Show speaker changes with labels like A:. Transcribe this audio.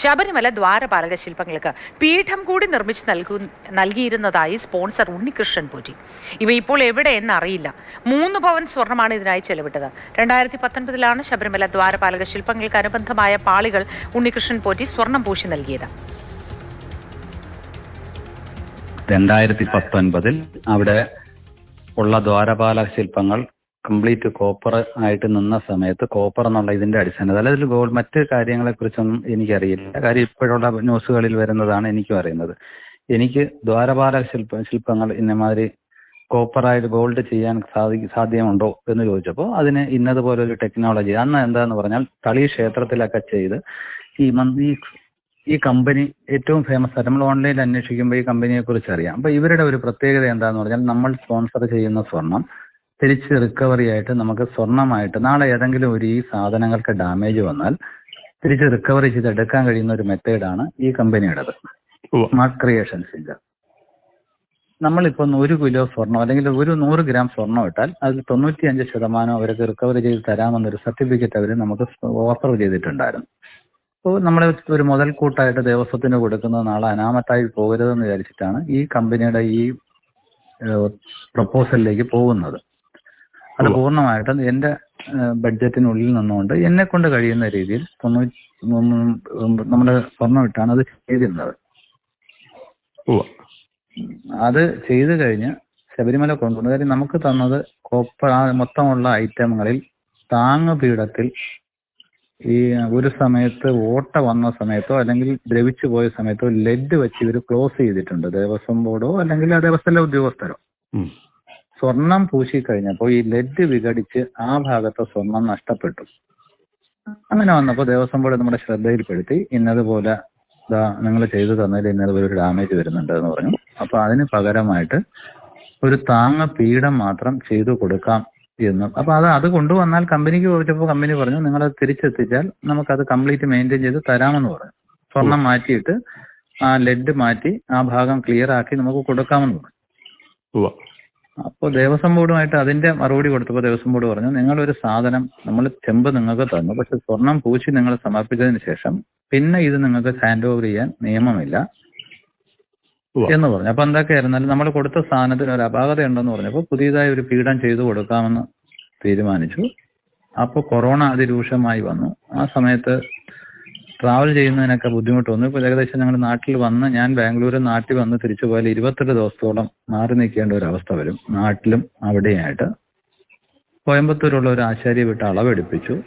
A: ശബരിമല ദ്വാരപാലക ശില്പങ്ങൾക്ക് പീഠം കൂടി നിർമ്മിച്ച് നൽകു നൽകിയിരുന്നതായി സ്പോൺസർ ഉണ്ണികൃഷ്ണൻ പൂറ്റി ഇവ ഇപ്പോൾ എവിടെയെന്ന് അറിയില്ല. മൂന്ന് പവൻ സ്വർണമാണ് ഇതിനായി ചെലവിട്ടത്. രണ്ടായിരത്തി പത്തൊൻപതിലാണ് ശബരിമല ദ്വാരപാലക ശില്പങ്ങൾക്ക് അനുബന്ധമായ പാളികൾ ഉണ്ണികൃഷ്ണൻ പോറ്റി സ്വർണം പൂശി നൽകിയത്.
B: രണ്ടായിരത്തി പത്തൊൻപതിൽ അവിടെ ഉള്ള ദ്വാരപാലക ശില്പങ്ങൾ കംപ്ലീറ്റ് കോപ്പർ ആയിട്ട് നിന്ന സമയത്ത് കോപ്പർ എന്നുള്ള ഇതിന്റെ അടിസ്ഥാനത്തിൽ അതായത് ഗോൾഡ് മറ്റ് കാര്യങ്ങളെ കുറിച്ചൊന്നും എനിക്കറിയില്ല. കാര്യം ഇപ്പോഴുള്ള ന്യൂസുകളിൽ വരുന്നതാണ് എനിക്കും അറിയുന്നത്. എനിക്ക് ദ്വാരപാല ശില്പ ശില്പങ്ങൾ ഇന്നമാതിരി കോപ്പറായിട്ട് ഗോൾഡ് ചെയ്യാൻ സാധി സാധ്യമുണ്ടോ എന്ന് ചോദിച്ചപ്പോൾ അതിന് ഇന്നതുപോലെ ഒരു ടെക്നോളജി അന്ന് എന്താന്ന് പറഞ്ഞാൽ തളി ക്ഷേത്രത്തിലൊക്കെ ചെയ്ത് ഈ മന്ത്രി ഈ കമ്പനി ഏറ്റവും ഫേമസ് ആയിട്ട് നമ്മൾ ഓൺലൈനിൽ അന്വേഷിക്കുമ്പോൾ ഈ കമ്പനിയെ കുറിച്ച് അറിയാം. അപ്പൊ ഇവരുടെ ഒരു പ്രത്യേകത എന്താന്ന് പറഞ്ഞാൽ നമ്മൾ സ്പോൺസർ ചെയ്യുന്ന സ്വർണം തിരിച്ച് റിക്കവറി ആയിട്ട് നമുക്ക് സ്വർണമായിട്ട് നാളെ ഏതെങ്കിലും ഒരു ഈ സാധനങ്ങൾക്ക് ഡാമേജ് വന്നാൽ തിരിച്ച് റിക്കവറി ചെയ്ത് എടുക്കാൻ കഴിയുന്ന ഒരു മെത്തേഡാണ് ഈ കമ്പനിയുടേത്. സ്മാർട്ട് ക്രിയേഷൻസിന്റെ നമ്മളിപ്പോ ഒരു കിലോ സ്വർണം അല്ലെങ്കിൽ ഒരു നൂറ് ഗ്രാം സ്വർണം ഇട്ടാൽ അതിൽ തൊണ്ണൂറ്റിയഞ്ച് ശതമാനം അവർക്ക് റിക്കവറി ചെയ്ത് തരാമെന്നൊരു സർട്ടിഫിക്കറ്റ് അവർ നമുക്ക് ഓഫർ ചെയ്തിട്ടുണ്ടായിരുന്നു. അപ്പോൾ നമ്മൾ ഒരു മുതൽക്കൂട്ടായിട്ട് ദേവസ്വത്തിന് കൊടുക്കുന്നത് നാളെ അനാമത്തായി പോകരുതെന്ന് വിചാരിച്ചിട്ടാണ് ഈ കമ്പനിയുടെ ഈ പ്രപ്പോസലിലേക്ക് പോകുന്നത്. അത്. പൂർണമായിട്ടും എന്റെ ബഡ്ജറ്റിനുള്ളിൽ നിന്നുകൊണ്ട് എന്നെ കൊണ്ട് കഴിയുന്ന രീതിയിൽ തൊണ്ണൂറ്റി നമ്മുടെ സ്വർണം ഇട്ടാണ് അത് ചെയ്തിരുന്നത്. അത് ചെയ്തു കഴിഞ്ഞ് ശബരിമല കൊണ്ടുവന്നു കാര്യം നമുക്ക് തന്നത് കോപ്പർ ആ മൊത്തമുള്ള ഐറ്റങ്ങളിൽ താങ്ങ് പീഠത്തിൽ ഈ ഒരു സമയത്ത് ഓട്ട വന്ന സമയത്തോ അല്ലെങ്കിൽ ദ്രവിച്ചു പോയ സമയത്തോ ലെഡ് വെച്ച് ഇവർ ക്ലോസ് ചെയ്തിട്ടുണ്ട് ദേവസ്വം ബോർഡോ അല്ലെങ്കിൽ ആ ദേവസ്വത്തിലെ ഉദ്യോഗസ്ഥരോ. സ്വർണം പൂശി കഴിഞ്ഞപ്പോൾ ഈ ലെഡ് വിഘടിച്ച് ആ ഭാഗത്തെ സ്വർണം നഷ്ടപ്പെട്ടു. അങ്ങനെ വന്നപ്പോൾ ദേവസ്വം ബോർഡ് നമ്മുടെ ശ്രദ്ധയിൽപ്പെടുത്തി ഇന്നതുപോലെ നിങ്ങൾ ചെയ്തു തന്നതിൽ ഇന്നതുപോലെ ഒരു ഡാമേജ് വരുന്നുണ്ട് എന്ന് പറഞ്ഞു. അപ്പൊ അതിന് പകരമായിട്ട് ഒരു താങ്ങ പീഠം മാത്രം ചെയ്തു കൊടുക്കാം എന്നും. അപ്പൊ അത് അത് കൊണ്ടുവന്നാൽ കമ്പനിക്ക് ചോദിച്ചപ്പോൾ കമ്പനി പറഞ്ഞു നിങ്ങൾ അത് തിരിച്ചെത്തിച്ചാൽ നമുക്ക് അത് കംപ്ലീറ്റ് മെയിന്റെയിൻ ചെയ്ത് തരാമെന്ന് പറഞ്ഞു. സ്വർണം മാറ്റിയിട്ട് ആ ലെഡ് മാറ്റി ആ ഭാഗം ക്ലിയർ ആക്കി നമുക്ക് കൊടുക്കാമെന്ന് പറഞ്ഞു. അപ്പോൾ ദേവസ്വം ബോർഡുമായിട്ട് അതിന്റെ മറുപടി കൊടുത്തപ്പോൾ ദേവസ്വം ബോർഡ് പറഞ്ഞു നിങ്ങളൊരു സാധനം നമ്മൾ ചെമ്പ് നിങ്ങൾക്ക് തന്നു പക്ഷെ സ്വർണം പൂശി നിങ്ങൾ സമർപ്പിച്ചതിന് ശേഷം പിന്നെ ഇത് നിങ്ങൾക്ക് ഹാൻഡ് ഓവർ ചെയ്യാൻ നിയമമില്ല എന്ന് പറഞ്ഞു. അപ്പൊ എന്തൊക്കെയായിരുന്നാലും നമ്മൾ കൊടുത്ത സാധനത്തിന് ഒരു അപാകത ഉണ്ടെന്ന് പറഞ്ഞപ്പോൾ പുതിയതായി ഒരു പീഠം ചെയ്തു കൊടുക്കാമെന്ന് തീരുമാനിച്ചു. അപ്പോൾ കൊറോണ അതിരൂക്ഷമായി വന്നു. ആ സമയത്ത് ട്രാവൽ ചെയ്യുന്നതിനൊക്കെ ബുദ്ധിമുട്ട് വന്നു ഇപ്പൊ ഏകദേശം ഞങ്ങൾ നാട്ടിൽ വന്ന് ഞാൻ ബാംഗ്ലൂർ നാട്ടിൽ വന്ന് തിരിച്ചു പോയാൽ ഇരുപത്തെട്ട് ദിവസത്തോളം മാറി നിൽക്കേണ്ട ഒരു അവസ്ഥ വരും. നാട്ടിലും അവിടെയായിട്ട്. കോയമ്പത്തൂരുള്ള ഒരു ആശാരിയെ വിട്ട് അളവെടുപ്പിച്ചു.